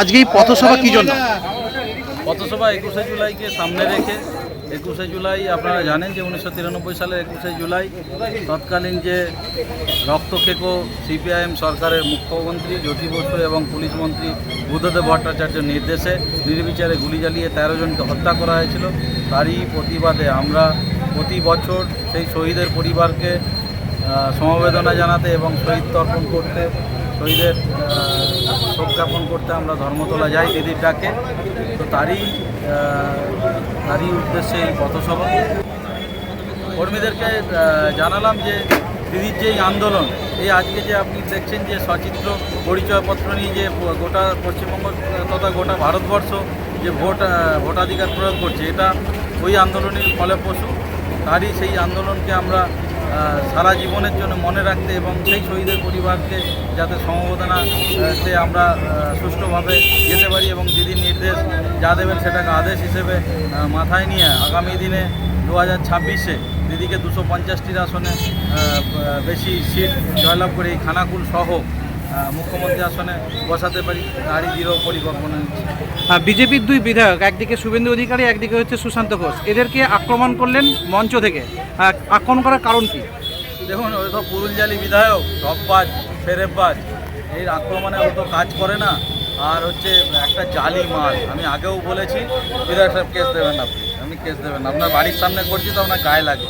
আজকে এই পথসভা কি জন্য? পথসভা একুশে জুলাইকে সামনে রেখে, একুশে জুলাই আপনারা জানেন যে উনিশশো তিরানব্বই সালের একুশে জুলাই তৎকালীন যে রক্তক্ষেকো সিপিআইএম সরকারের মুখ্যমন্ত্রী জ্যোতি বসু এবং পুলিশ মন্ত্রী বুদ্ধদেব ভট্টাচার্যের নির্দেশে নির্বিচারে গুলি জ্বালিয়ে তেরো জনকে হত্যা করা হয়েছিল। তারই প্রতিবাদে আমরা প্রতি বছর সেই শহীদের পরিবারকে সমবেদনা জানাতে এবং শহীদ তর্পণ করতে, শহীদের শোক জ্ঞাপন করতে আমরা ধর্মতলা যাই দিদির ডাকে তো তারই তারই উদ্দেশ্যে এই পথসভা। কর্মীদেরকে জানালাম যে দিদির যে আন্দোলন, এই আজকে যে আপনি দেখছেন যে সচিত্র পরিচয়পত্র নিয়ে যে গোটা পশ্চিমবঙ্গ তথা গোটা ভারতবর্ষ যে ভোট ভোটাধিকার প্রয়োগ করছে, এটা ওই আন্দোলনের ফলপ্রসূ। তারই সেই আন্দোলনকে আমরা সারা জীবনের জন্য মনে রাখতে এবং সেই শহীদের পরিবারকে যাতে সমবেদনা সে তে আমরা সুষ্ঠুভাবে যেতে পারি এবং দিদির নির্দেশ যা দেবেন সেটাকে আদেশ হিসেবে মাথায় নিয়ে আগামী দিনে দু হাজার ছাব্বিশে দিদিকে দুশো পঞ্চাশটির আসনে বেশি সিট জয়লাভ করে এই খানাকুল সহ মুখ্যমন্ত্রী আসনে বসাতে পারি তারই দৃঢ় পরিকল্পনা বিজেপির দুই বিধায়ক একদিকে শুভেন্দু অধিকারী একদিকে হচ্ছে সুশান্ত ঘোষ। এদেরকে আক্রমণ করলেন মঞ্চ থেকে। আক্রমণ করার কারণ কি? দেখুন ওই তো পুরুলজালি বিধায়ক রববাজ ফেরেববাজ এই আক্রমণে ও তো কাজ করে না। আর হচ্ছে একটা জালি মাল আমি আগেও বলেছি বিধায়ক সাহেব কেস দেবেন আপনি আপনি কেস দেবেন আপনার বাড়ির সামনে করছি তো আপনার গায়ে লাগে।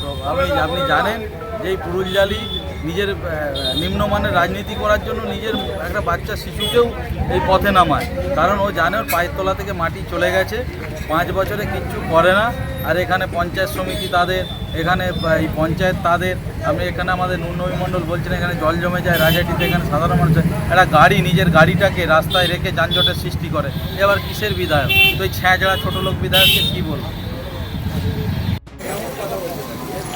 তো আমি আপনি জানেন যে এই পুরুলজালি নিজের নিম্নমানের রাজনীতি করার জন্য নিজের একটা বাচ্চা শিশুকেও এই পথে নামায়। কারণ ও জানে ওর পায়ের তলা থেকে মাটি চলে গেছে, পাঁচ বছরে কিচ্ছু করে না। আর এখানে পঞ্চায়েত সমিতি তাদের, এখানে এই পঞ্চায়েত তাদের। আমি এখানে আমাদের নুনবী মণ্ডল বলছেন, এখানে জল জমে যায়, রাজাটিতে এখানে সাধারণ মানুষের একটা গাড়ি নিজের গাড়িটাকে রাস্তায় রেখে যানজটের সৃষ্টি করে। এবার কিসের বিধায়ক? তো এই ছ্যাঁচড়া ছোটো লোক বিধায়ককে কী বলব?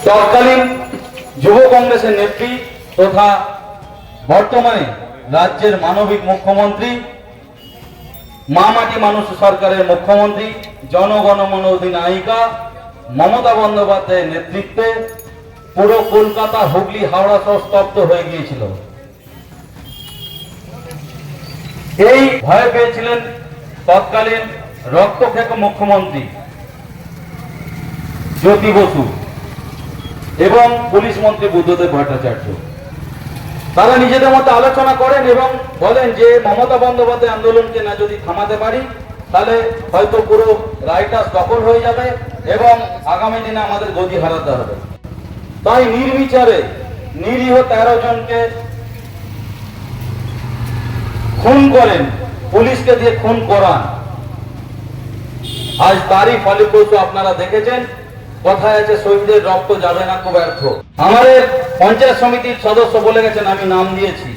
তৎকালীন যুব কংগ্রেসের নেত্রী তথা বর্তমানে রাজ্যের মানবিক মুখ্যমন্ত্রী, মা মাটি মানুষ সরকারের মুখ্যমন্ত্রী জনগণমন অধিনায়িকা মমতা বন্দ্যোপাধ্যায়ের নেতৃত্বে পুরো কলকাতা, হুগলি, হাওড়া সহ স্তব্ধ হয়ে গিয়েছিল। এই ভয় পেয়েছিলেন তৎকালীন রক্তক্ষেক মুখ্যমন্ত্রী জ্যোতি বসু। এবং পুলিশ মন্ত্রী বুদ্ধদেব ভট্টাচার্য। তারা নিজেদের মধ্যে আলোচনা করেন এবং বলেন যে, মমতা বন্দ্যোপাধ্যায় আন্দোলনকে না যদি থামাতে পারি, তাহলে হয়তো পুরো রাইটাস দখল হয়ে যাবে এবং আগামী দিনে আমাদের গতি হারাতে হবে। তাই নির্বিচারে নিরীহ তেরো জনকে খুন করেন, পুলিশকে দিয়ে খুন করান। আজ তারই ফলপ্রসূ আপনারা দেখেছেন। কথায় আছে শহীদের রক্ত যাবে না, খুব ব্যর্থ। আমাদের পঞ্চায়েত সমিতির সদস্য বলে গেছেন, আমি নাম দিয়েছি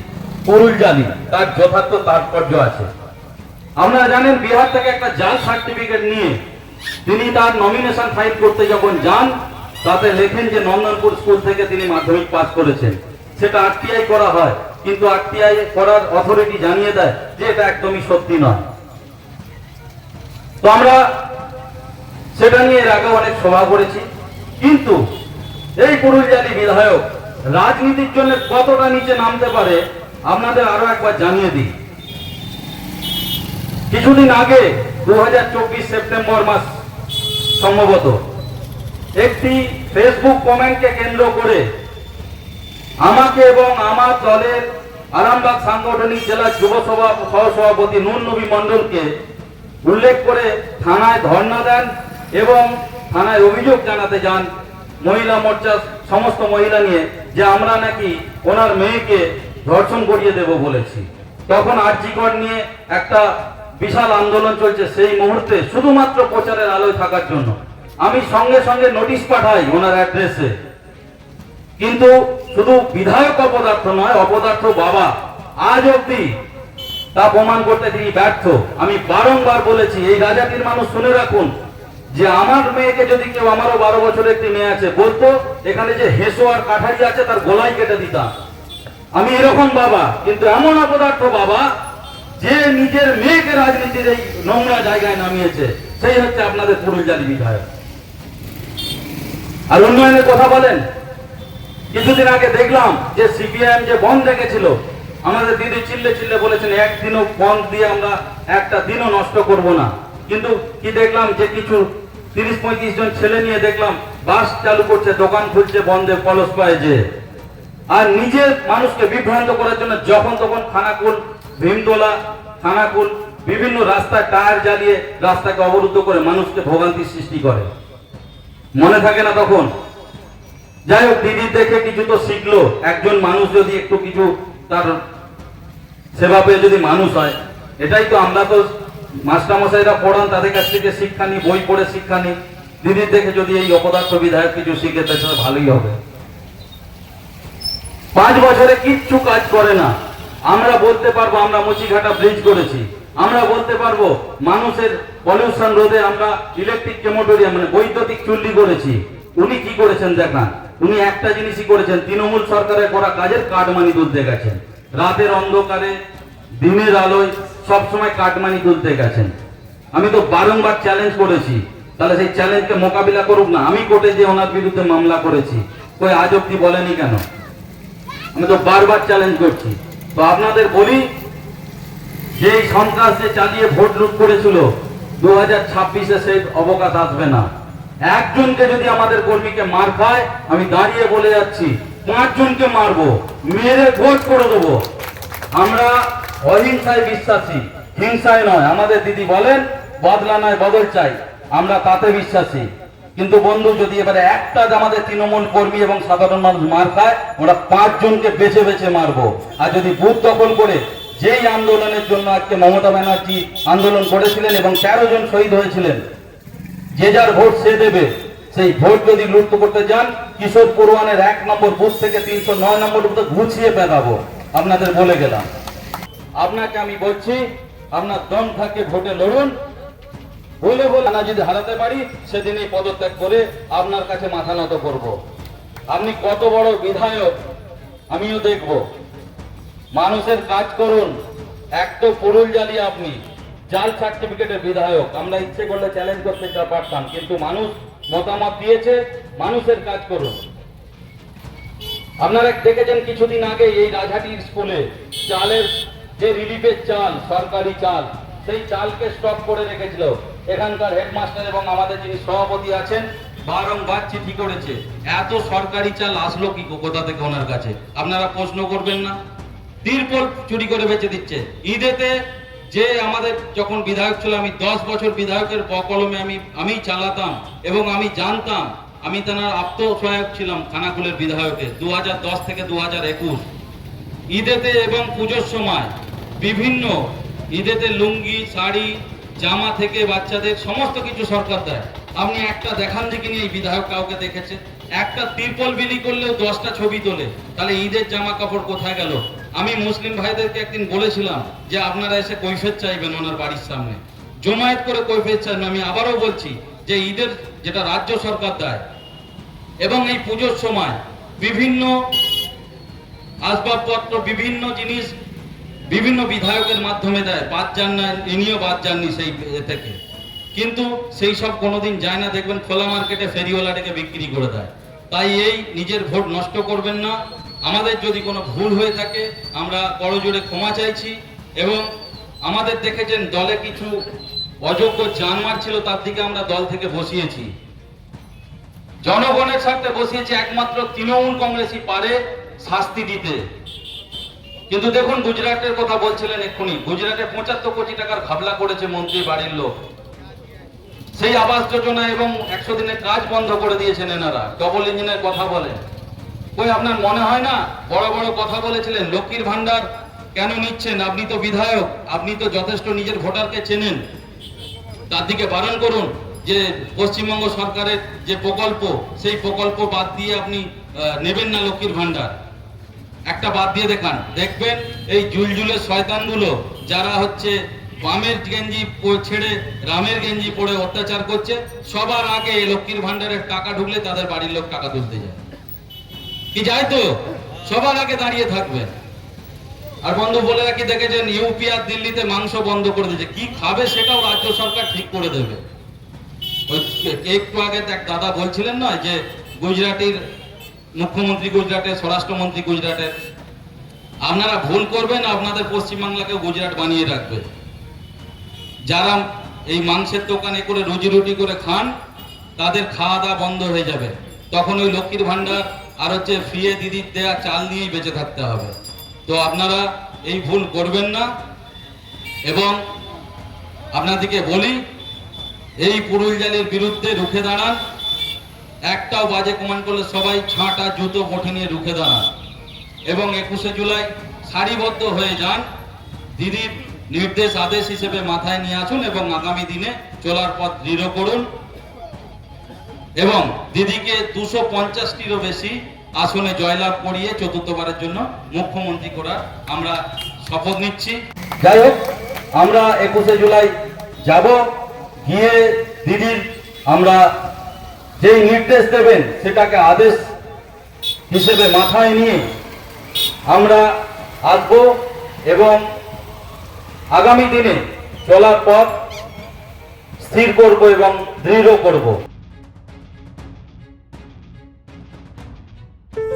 পুরুল জালি। তার যথার্থ তাৎপর্য আছে। আপনারা জানেন, বিহার থেকে একটা জাল সার্টিফিকেট নিয়ে তিনি তার নমিনেশন ফাইল করতে যখন যান, তাতে লেখেন যে নন্দনপুর স্কুল থেকে তিনি মাধ্যমিক পাস করেছেন। সেটা আরটিআই করা হয়, কিন্তু আরটিআই করার অথরিটি জানিয়ে দেয় যে এটা একদমই সত্যি নয়। তো আমরা সেটা নিয়ে এর আগে অনেক সভা করেছি। কিন্তু এই পুরুলিয়ালি বিধায়ক রাজনীতির জন্য কতটা নিচে নামতে পারে, আপনাদের আরও একবার জানিয়ে দিই। কিছুদিন আগে দু সেপ্টেম্বর মাস সম্ভবত, একটি ফেসবুক কমেন্টকে কেন্দ্র করে আমাকে এবং আমার দলের আরামবাগ সাংগঠনিক জেলা যুব সভা সহসভাপতি নুন নবী মণ্ডলকে উল্লেখ করে থানায় ধর্ণা দেন। এবং থানায় অভিযোগ জানাতে যান মহিলা মোর্চার সমস্ত মহিলা নিয়ে যে আমরা নাকি ওনার মেয়েকে ধর্ষণ করিয়ে দেব বলেছি। তখন আর্জিকর নিয়ে একটা বিশাল আন্দোলন চলছে সেই মুহূর্তে শুধুমাত্র প্রচারের আলোয় থাকার জন্য। আমি সঙ্গে সঙ্গে নোটিশ পাঠাই ওনার অ্যাড্রেসে। কিন্তু শুধু বিধায়ক অপদার্থ নয়, অপদার্থ বাবা, আজ অব্দি তা প্রমাণ করতে তিনি ব্যর্থ। আমি বারংবার বলেছি, এই রাজাটির মানুষ শুনে রাখুন যে আমার মেয়েকে যদি কেউ, আমারও বারো বছরের একটি মেয়ে আছে, বলতো, এখানে যে হেসো আর কাঠারি আছে, তার গোলাই কেটে দিতাম। আমি এরকম বাবা, কিন্তু এমন অপদার্থ বাবা, যে নিজের মেয়েকে রাজনীতির এই নোংরা জায়গায় নামিয়েছে, সেই হচ্ছে আপনাদের পুরুলজালি বিধায়ক। আর উন্নয়নের কথা বলেন? কিছুদিন আগে দেখলাম যে সিপিআইএম যে বন্ধ রেখেছিল, আমাদের দিদি চিল্লে চিল্লে বলেছেন, একদিনও বন্ধ দিয়ে আমরা একটা দিনও নষ্ট করব না। কিন্তু কি দেখলাম যে কিছু তিরিশ পঁয়ত্রিশ জন ছেলে নিয়ে দেখলাম, বাস চালু করছে, দোকান খুলছে, বন্ধে কলস পায় যে আর নিজের মানুষকে বিভ্রান্ত করার জন্য যখন তখন খানাকুল ভীমতলা খানাকুল, বিভিন্ন রাস্তায় টায়ার জ্বালিয়ে রাস্তাকে অবরুদ্ধ করে মানুষকে ভোগান্তির সৃষ্টি করে। মনে থাকে না তখন? যাই হোক, দিদির দেখে কিছু তো শিখলো। একজন মানুষ যদি একটু কিছু তার সেবা পেয়ে যদি মানুষ হয়, এটাই তো আমরা তো মাস্টারমশাইরা পড়ান, তাদের কাছ থেকে শিক্ষা নিই বই পড়ে শিক্ষা নিই দিদির দেখে যদি এই অপদার্থ বিধায়ক কিছু শিখে, তাহলে ভালোই হবে। পাঁচ বছরে কিচ্ছু কাজ করে না। আমরা বলতে পারব, আমরা মুচিঘাটা ব্রিজ করেছি। আমরা বলতে পারব, মানুষের পলিউশন রোধে আমরা ইলেকট্রিক কেমোটোরিয়াম মানে বৈদ্যুতিক চুল্লি করেছি। উনি কি করেছেন দেখান উনি একটা জিনিসই করেছেন, তৃণমূল সরকারের করা কাজের কাটমানি তুলতে গেছেন। রাতের অন্ধকারে, দিনের আলোয় সবসময় কাটমানি তুলতে গেছেন। আমি তো বারংবার চ্যালেঞ্জ করেছি। তাহলে সেই চ্যালেঞ্জকে মোকাবিলা করুক না, আমি কোর্টে যে ওনার বিরুদ্ধে মামলা করেছি। কই আজ অব্দি বলেনি কেন? আমি তো বারবার চ্যালেঞ্জ করছি। তো আপনাদের বলি যে সন্ত্রাস যে চালিয়ে ভোট লুট করেছিল দু হাজার ছাব্বিশে সেই অবকাশ আসবে না। একজনকে যদি আমাদের কর্মীকে মার খায়, আমি দাঁড়িয়ে বলে যাচ্ছি, পাঁচজনকে মারবো, মেরে ভোট করে দেবো। আমরা অহিংসায় বিশ্বাসী, হিংসায় নয়। আমাদের দিদি বলেন, বদলা নয়, বদল চাই। আমরা তাতে বিশ্বাসী। কিন্তু বন্ধু, যদি এবারে একটা আমাদের তৃণমূল কর্মী এবং সাধারণ মানুষ মার খায় ওরা পাঁচজনকে বেছে বেছে মারবো। আর যদি বুথ দখল করে যেই আন্দোলনের জন্য আজকে মমতা ব্যানার্জি আন্দোলন করেছিলেন এবং তেরো জন শহীদ হয়েছিলেন, যে যার ভোট সে দেবে। সেই ভোট যদি লুট করতে যান, কিশোর পড়ুয়ানের এক নম্বর বুথ থেকে তিনশো নয় নম্বর ঘুছিয়ে পেদাবো আপনাদের বলে গেলাম। আপনাকে আমি বলছি, আপনার দম থাকে ভোটে লড়ুন। বলে বলে না যদি হারাতে পারি সেদিনই পদত্যাগ করে আপনার কাছে মাথা নত করব। আপনি কত বড় বিধায়ক, আমিও দেখব। মানুষের কাজ করুন। এক তো পুরুল জ্বালিয়ে আপনি জাল সার্টিফিকেটের বিধায়ক। আমরা ইচ্ছে করলে চ্যালেঞ্জ করতে পারতাম, কিন্তু মানুষ মতামত দিয়েছে, মানুষের কাজ করুন। আপনারা দেখেছেন কিছুদিন আগে এই রাজহাটির স্কুলে চালের যে রিলিফের চাল, সরকারি চাল, সেই চালকে স্টপ করে রেখেছিল। এখানকার হেডমাস্টার এবং আমাদের যিনি সভাপতি আছেন, বারংবার চিঠি করেছে। এত সরকারি চাল আসলো কি কোথা থেকে ওনার কাছে? আপনারা প্রশ্ন করবেন না। তিরপল চুরি করে বেচে দিচ্ছে। ঈদেতে যে আমাদের যখন বিধায়ক ছিল, আমি দশ বছর বিধায়কের বকলমে আমি আমি চালাতাম এবং আমি জানতাম, আমি তেনার আত্মসহায়ক ছিলাম খানাকুলের বিধায়কের, দু থেকে দু হাজার একুশ। ঈদেতে এবং পুজোর সময় বিভিন্ন ঈদেতে লুঙ্গি, শাড়ি, জামা থেকে বাচ্চাদের সমস্ত কিছু সরকার দেয়। আপনি একটা দেখান যে কিনি এই বিধায়ক কাউকে দেখেছে। একটা তিরপল বিলি করলেও দশটা ছবি তোলে। তাহলে ঈদের জামা কাপড় কোথায় গেল? আমি মুসলিম ভাইদেরকে একদিন বলেছিলাম যে আপনারা এসে কৈফেত চাইবেন ওনার বাড়ির সামনে। জমায়েত করে কৈফেত চাইবেন। আমি আবারও বলছি যে ঈদের যেটা রাজ্য সরকার দেয় এবং এই পুজোর সময় বিভিন্ন আসবাবপত্র, বিভিন্ন জিনিস বিভিন্ন বিধায়কের মাধ্যমে দেয়। বাদ যান না, ইনিও বাদ যাননি সেই থেকে। কিন্তু সেই সব কোনোদিন যায় না, দেখবেন খোলা মার্কেটে ফেরিওয়ালাটাকে বিক্রি করে দেয়। তাই এই নিজের ভোট নষ্ট করবেন না। আমাদের যদি কোনো ভুল হয়ে থাকে, আমরা করজোড়ে ক্ষমা চাইছি এবং আমাদের দেখেছেন দলে কিছু অযোগ্য জানমার ছিল, তার দিকে আমরা দল থেকে বসিয়েছি। জনগণের স্বার্থে বসিয়েছি, একমাত্র তৃণমূল কংগ্রেসই পারে শাস্তি দিতে। কিন্তু দেখুন গুজরাটের কথা বলছিলেন এক্ষুনি। গুজরাটে পঁচাত্তর কোটি টাকার ঘাবলা করেছে মন্ত্রী বাড়ির লোক। সেই আবাস যোজনা এবং একশো দিনের কাজ বন্ধ করে দিয়েছেন এনারা। ডবল ইঞ্জিনের কথা বলেন। ওই আপনার মনে হয় না? বড় বড় কথা বলেছিলেন লক্ষ্মীর ভান্ডার কেন নিচ্ছেন? আপনি তো বিধায়ক, আপনি তো যথেষ্ট নিজের ভোটারকে চেনেন। তার দিকে বারণ করুন যে পশ্চিমবঙ্গ সরকারের যে প্রকল্প, সেই প্রকল্প বাদ দিয়ে আপনি নেবেন না লক্ষ্মীর ভান্ডার একটা বাদ দিয়ে দেখান দেখবেন এই জুলজুলের শয়তানগুলো, যারা হচ্ছে বামের গেঞ্জি ছেড়ে রামের গেঞ্জি পরে অত্যাচার করছে, সবার আগে লক্ষ্মীর ভান্ডারের টাকা ঢুকলে তাদের বাড়ির লোক টাকা তুলতে যায়। কি যায় তো? সবার আগে দাঁড়িয়ে থাকবে। আর বন্ধু, বলে রাখি, দেখেছেন ইউপি আর দিল্লিতে মাংস বন্ধ করে দিয়েছে। কি খাবে সেটাও রাজ্য সরকার ঠিক করে দেবে। একটু আগে এক দাদা বলছিলেন না, যে গুজরাটির মুখ্যমন্ত্রী গুজরাটের স্বরাষ্ট্রমন্ত্রী গুজরাটের আপনারা ভুল করবেন, আপনাদের পশ্চিমবাংলাকে গুজরাট বানিয়ে রাখবে। যারা এই মাংসের দোকানে করে রুজি রুটি করে খান, তাদের খাওয়া দাওয়া বন্ধ হয়ে যাবে। তখন ওই লক্ষ্মীর ভান্ডার আর হচ্ছে ফ্রিয়ে দিদির দেয়া চাল নিয়েই বেঁচে থাকতে হবে। তো আপনারা এই ভুল করবেন না। এবং আপনাদেরকে বলি, এই পুরুল জালের বিরুদ্ধে রুখে দাঁড়ান। একটাও বাজে কমান করলে সবাই ছাঁটা, জুতো বঠে নিয়ে রুখে দাঁড়ান। এবং একুশে জুলাই সারিবদ্ধ হয়ে যান। দিদির নির্দেশ, আদেশ হিসেবে মাথায় নিয়ে আসুন এবং আগামী দিনে চলার পথ দৃঢ় করুন। এবং দিদিকে দুশো পঞ্চাশটিরও বেশি আসনে জয়লাভ করিয়ে চতুর্থবারের জন্য মুখ্যমন্ত্রী করার আমরা শপথ নিচ্ছি। যাই হোক, আমরা একুশে জুলাই যাব। গিয়ে দিদির আমরা যেই নির্দেশ দেবেন, সেটাকে আদেশ হিসেবে মাথায় নিয়ে আমরা আসব এবং আগামী দিনে চলার পথ স্থির করব এবং দৃঢ় করব।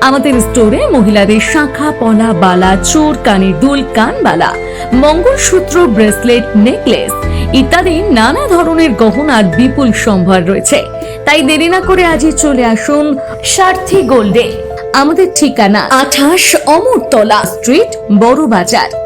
আমাদের স্টোরে মহিলাদের শাখা, পলা, বালা, চোর, কানের দুল, কানবালা, মঙ্গলসূত্র, ব্রেসলেট, নেকলেস ইত্যাদি নানা ধরনের গহনার বিপুল সম্ভার রয়েছে। তাই দেরি না করে আজই চলে আসুন সার্থী গোল্ডে। আমাদের ঠিকানা আঠাশ Amartala street Bara Bazar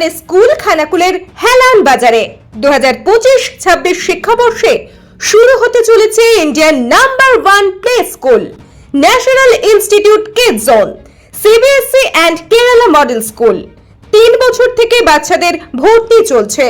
মানের স্কুল খানাকুলের হেলান বাজারে। দু হাজার শিক্ষাবর্ষে শুরু হতে চলেছে Indian number one play school, national institute kid zone CBSC and Kerala model school. তিন বছর থেকে বাচ্চাদের ভর্তি চলছে।